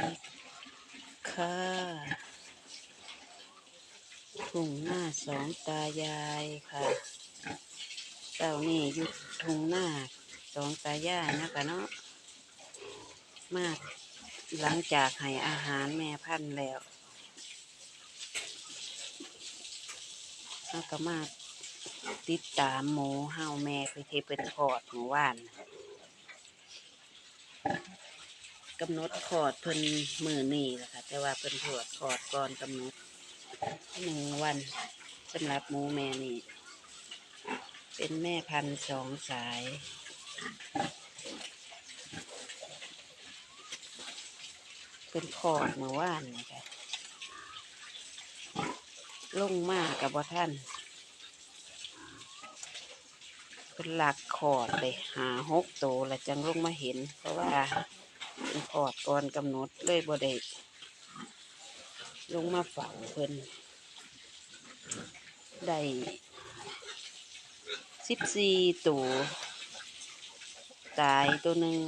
ดีค่ะทุ่งหน้าสองตายายค่ะเจ้านี่อยู่ทุ่งหน้าสองตายายนะคะเนาะมาหลังจากให้อาหารแม่พันธุ์แล้วเราก็มาติดตามหมูเฮาแม่ไปเทเป็นทอดหมูว่าน กำหนดขอดเพิ่นมือนี่แหละค่ะแต่ว่าเพิ่นถวดขอดก่อนกำหนดหนึ่งวันสำหรับหมูแม่นี่ เป็นแม่พันธุ์สองสายเป็นขอดเมื่อวานนี่ค่ะลงมากกับว่าท่านเป็นหลักขอดไปหาหกโตแล้วจังลงมาเห็น เพราะว่า เป็นขอดก่อนกำหนดเลยบ่ได้ลงมาฝังเพิ่นได้สิบสี่ตัวตายตัวหนึ่ง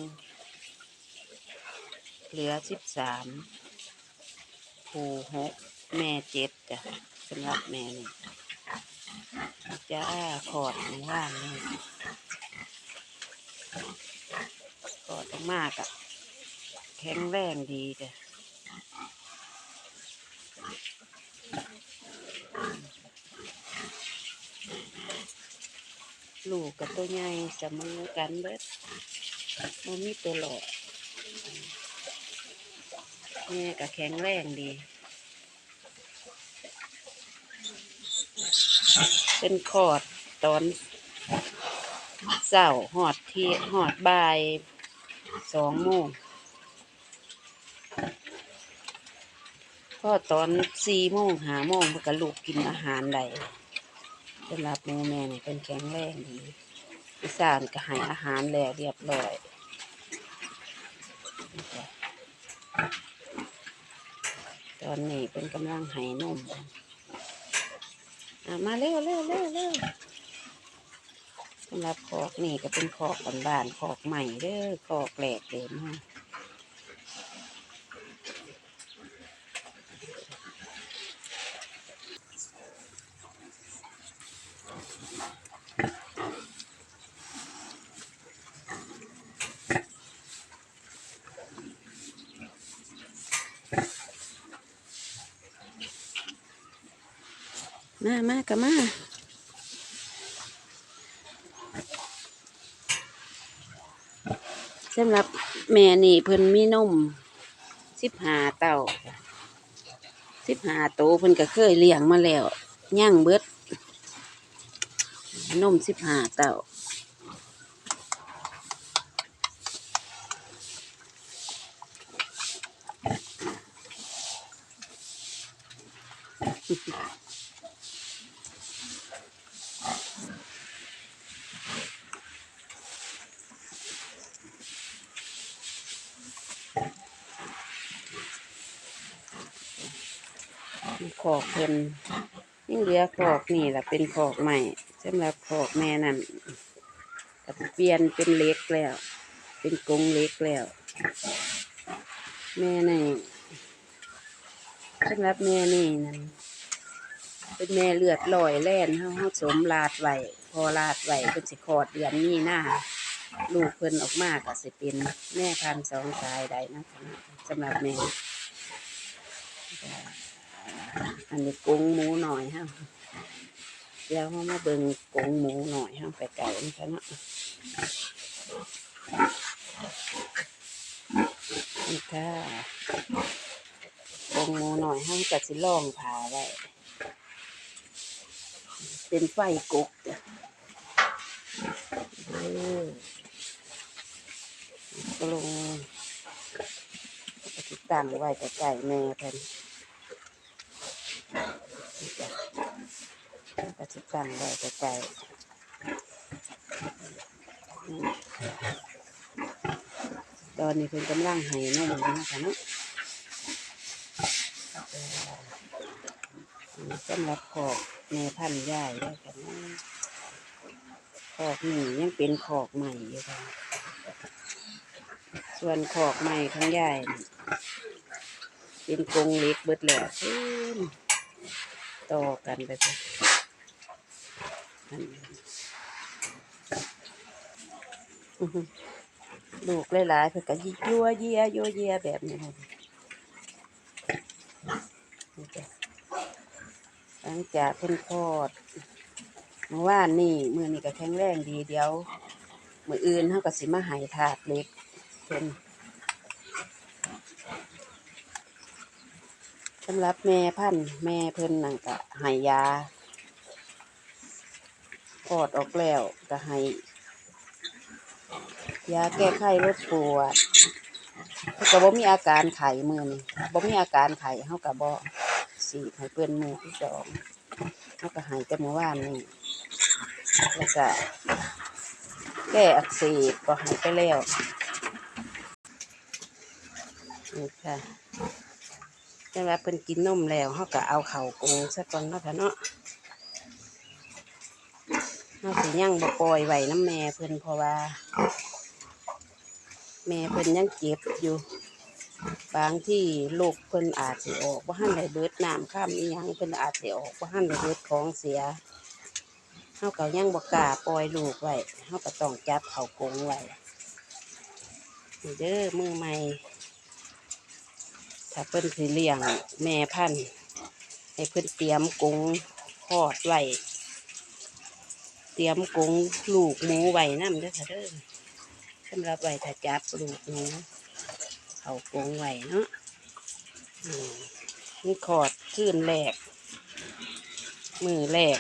เหลือสิบสามผูหกแม่เจ็ดจ้ะสำหรับแม่นี่จ้าขอดว่านนี่ขอดมากอะ แข็งแรงดีจ้ะลูกกับตัวใหญ่เสมอกันเบิดมันมีตัวหลอดแม่ก็แข็งแรงดี เป็นคอดตอนเสาหอดเที่ยหอดบ่ายสองโมง พอตอนสี่โมงหาโมงเพื่อกับลูกกินอาหารได้สำหรับหมูแม่นี่เป็นแข็งแรงดีอีสานก็ให้อาหารแล้วเรียบร้อยตอนนี้เป็นกำลังให้นมอะมาเร็วเร็วเร็วเร็วสำหรับคอกนี่ก็เป็นคอกบ้านๆคอกใหม่เด้อคอกแหลกเดิมฮะ มามากับมาสำหรับแม่นี่เพิ่นมีนมสิบหาเต่าสิบหาโตเพิ่นก็เคยเลี้ยงมาแล้วย่างเบิดนมสิบหาเต่า ขอกเพิ่นยังเหลือขอกนี่แหละเป็นขอกใหม่สำหรับขอกแม่นั่นก็เปลี่ยนเป็นเล็กแล้ว เป็นกรงเล็กแล้ว แม่นี่สำหรับแม่นี่นั่นเป็นแม่เลือดลอยแล่นเฮาเฮาสมลาดไว้พอลาดไว้เพิ่นสิคอดเดือนนี้หน้าลูกเพิ่นออกมาก็สิเป็นแม่พันสองสายได้นะคะสำหรับแม่ อันนี้กรงหมูหน่อยฮะเดี๋ยวมาเบิ่งกรงหมูหน่อยฮะไปไก่นะคะเนาะนี่ค่ะกรงหมูหน่อยฮะก็สิล่องผ่าไว้เป็นไฟกกจ้ะกลงก็สิตั้งไว้กับไก่แม่เพิ่น ก็จะตั้งไว้ไกลๆตอนนี้เพิ่นกำลังให้นมอยู่นะคะเนาะสำหรับขอกแม่พันธุ์ย่ายด้วกันนะขอกนี่ยังเป็นขอกใหม่อยู่ค่ะ ส่วนขอกใหม่ของย่ายนี่เป็นกรงเล็กเบิดแหล้วเพิ่ม ต่อกันไปไปอันนี้อื้อหือลูกหลายๆเพื่อก็ยิยัวเยียยัวเยียแบบนี้เลยนี่จ้ะหลังจากเพิ่นคลอดเมื่อวานนี่มือนี่ก็แข็งแรงดีเดียว มืออื่นเขาก็สิมาหายถาดเล็กเพิ่น สำหรับแม่พันธุ์แม่เพิ่นนั่นก็หายยาคลอดออกแล้วก็ให้ยาแก้ไข้ลดปวดก็บ่มีอาการไข้มือนี่บ่มีอาการไข้เฮาก็บ่สีให้เพิ่นมือที่สองเฮาก็หายแต่เมื่อวานนี่แล้วก็แก้อักเสบก็หายไปแล้วนี่ค่ะ แต่ว่าเพิ่นกินนมแล้วเขาก็เอาเข่ากงซะก่อนเนาะค่ะเนาะเขาสิยังบ่ปล่อยไว้น้ำแม่เพิ่นเพราะว่า แม่เพิ่นยังเจ็บอยู่ บางที่ลูกเพิ่นอาจสิออกว่าหันได้เบิดน้ำข้ามอีหยังเพิ่นอาจสิออกว่าหันได้เบิดของเสียเฮาก็ยังบ่กล้าปล่อยลูกไว้เฮาก็ต้องจับเขากรงไว้เด้อมือใหม่ ถ้าเพิ่นสิเลี้ยงแม่พันธุ์ให้เพิ่นเตรียมกรงพอดไว้เตรียมกรงลูกหมูไว้นำเด้อค่ะเด้อสำหรับไว้ถ้าจับลูกหมูเขากรงไว้เนาะอืมนี่ขอดขึ้นแรกมือแรก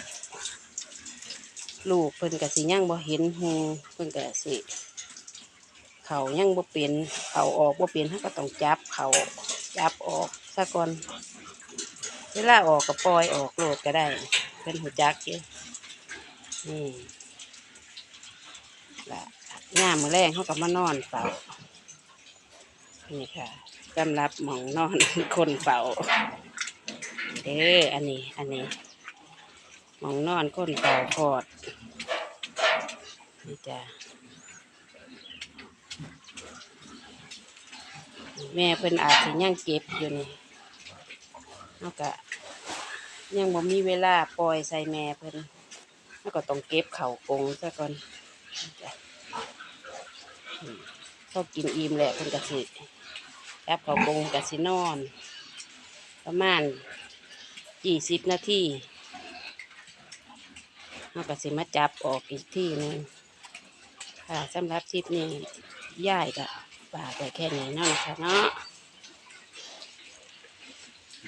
ลูกเพิ่นก็สิยังบ่เห็นหูเพิ่นก็สิ เขายังบ่เป็นเขาออกบ่เป็นเขาก็ต้องจับเขา จับออกซะก่อน เวลาออกก็ปล่อยออกโลดก็ได้เพิ่นหูจักอยู่นี่ละย่ามมือแรงเขาก็มานอนเฝ้านี่ค่ะสำหรับหมองนอนคนเฝ้าเด้ออันนี้ อันนี้หมองนอนคนเฝ้าคอดนี่จ้ะ แม่เพิ่นอาจสิยังเก็บอยู่นี่เฮาก็ยังบ่มีเวลาปล่อยใส่แม่เพิ่นเฮาก็ต้องเก็บเข่ากงซะก่อนจ้ะอืมพอกินอิ่มแหล้วเพิ่นก็สิจับเข่ากงก็สินอน ประมาณยี่สิบนาทีเฮาก็สิมาจับออกอีกทีหนึงค่ะสำหรับทริปนี้ย่ายก็ ฝากไว้แค่นี้เนาะค่ะเนาะ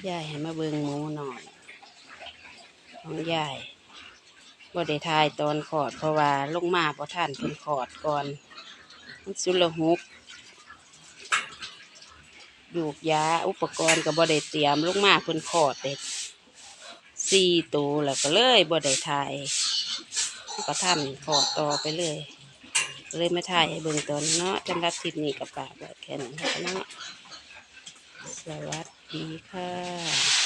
ยายให้มาเบิงหมูหน่อยของยายบ่ได้ทายตอนขอดเพราะว่าลงมาพอท่านเพิ่นขอดก่อนมันสุลหุกยูกยาอุปกรณ์ก็บ่ได้เตรียมลงมาเพิ่นขอดเด็ดสี่ตัวแล้วก็เลยบ่ได้ทายก็ท่านขอดต่อไปเลย เลยมาถ่ายให้เบิ่งตอนเนาะจำรับทริปนี้กับปากแบบแค่นี้ค่ะเนาะสวัสดีค่ะ